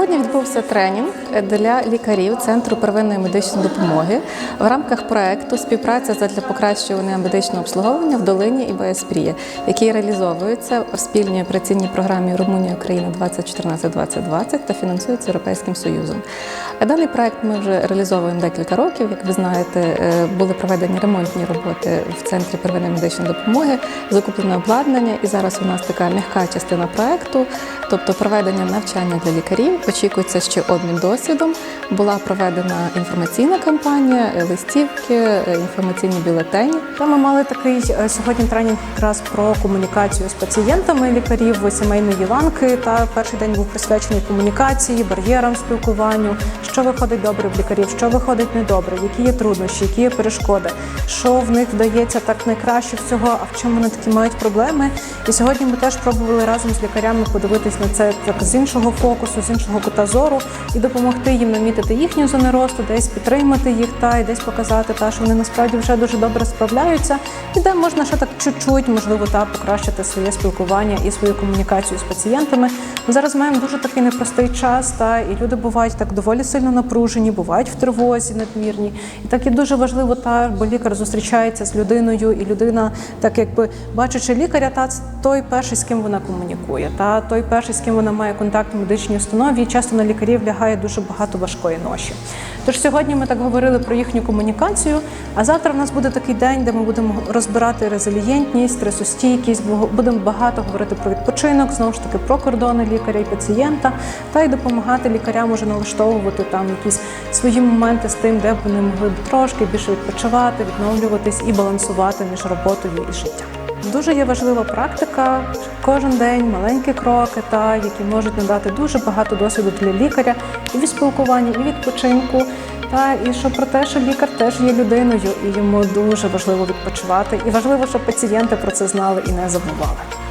відбувся тренінг для лікарів Центру первинної медичної допомоги в рамках проекту Співпраця задля покращування медичного обслуговування в долині і Бояспрія, який реалізовується в спільній операційній програмі Румунія Україна 2014-2020 та фінансується Європейським Союзом. Даний проект ми вже реалізовуємо декілька років. Як ви знаєте, е, були проведені ремонтні роботи в центрі первинної медичної допомоги, закуплено обладнання, і зараз у нас така м'яка частина проекту, тобто проведення навчання для лікарів. Очікується ще обмін досвідом. Була проведена інформаційна кампанія, е, листівки, е, інформаційні бюлетені. Та ми мали такий е, сьогодні тренінг якраз про комунікацію з пацієнтами лікарів сімейної ланки. Та перший день був присвячений комунікації, бар'єрам спілкуванню, що виходить добре в лікарів, що виходить недобре, які є труднощі, які є перешкоди, що в них вдається так найкраще всього, а в чому вони такі мають проблеми. І сьогодні ми теж пробували разом з лікарями подивитись на це так з іншого фокусу, з іншого кута зору і допомогти їм намітити їхню зони росту, десь підтримати їх та і десь показати, та що вони насправді вже дуже добре справляються, і де можна ще так чуть-чуть, можливо, та покращити своє спілкування і свою комунікацію з пацієнтами. Ми зараз маємо дуже такий непростий час, та і люди бувають так доволі сильно напружені, бувають в тривозі надмірні. І так і дуже важливо, та бо лікар зустрічається з людиною, і людина, так якби бачачи лікаря, та той перший, з ким вона комунікує, та той перший, з ким вона має контакт в медичній установі. І часто на лікарів лягає дуже багато важкої ноші. Тож сьогодні ми так говорили про їхню комунікацію. А завтра в нас буде такий день, де ми будемо розбирати резилієнтність, стресостійкість, бу- будемо багато говорити про відпочинок, знову ж таки про кордони лікаря і пацієнта, та й допомагати лікарям уже налаштовувати там якісь свої моменти з тим, де б вони могли б трошки більше відпочивати, відновлюватись і балансувати між роботою і життям. Дуже є важлива практика. Кожен день маленькі кроки, та які можуть надати дуже багато досвіду для лікаря і від спілкування, і відпочинку. Та і що про те, що лікар теж є людиною, і йому дуже важливо відпочивати, і важливо, щоб пацієнти про це знали і не забували.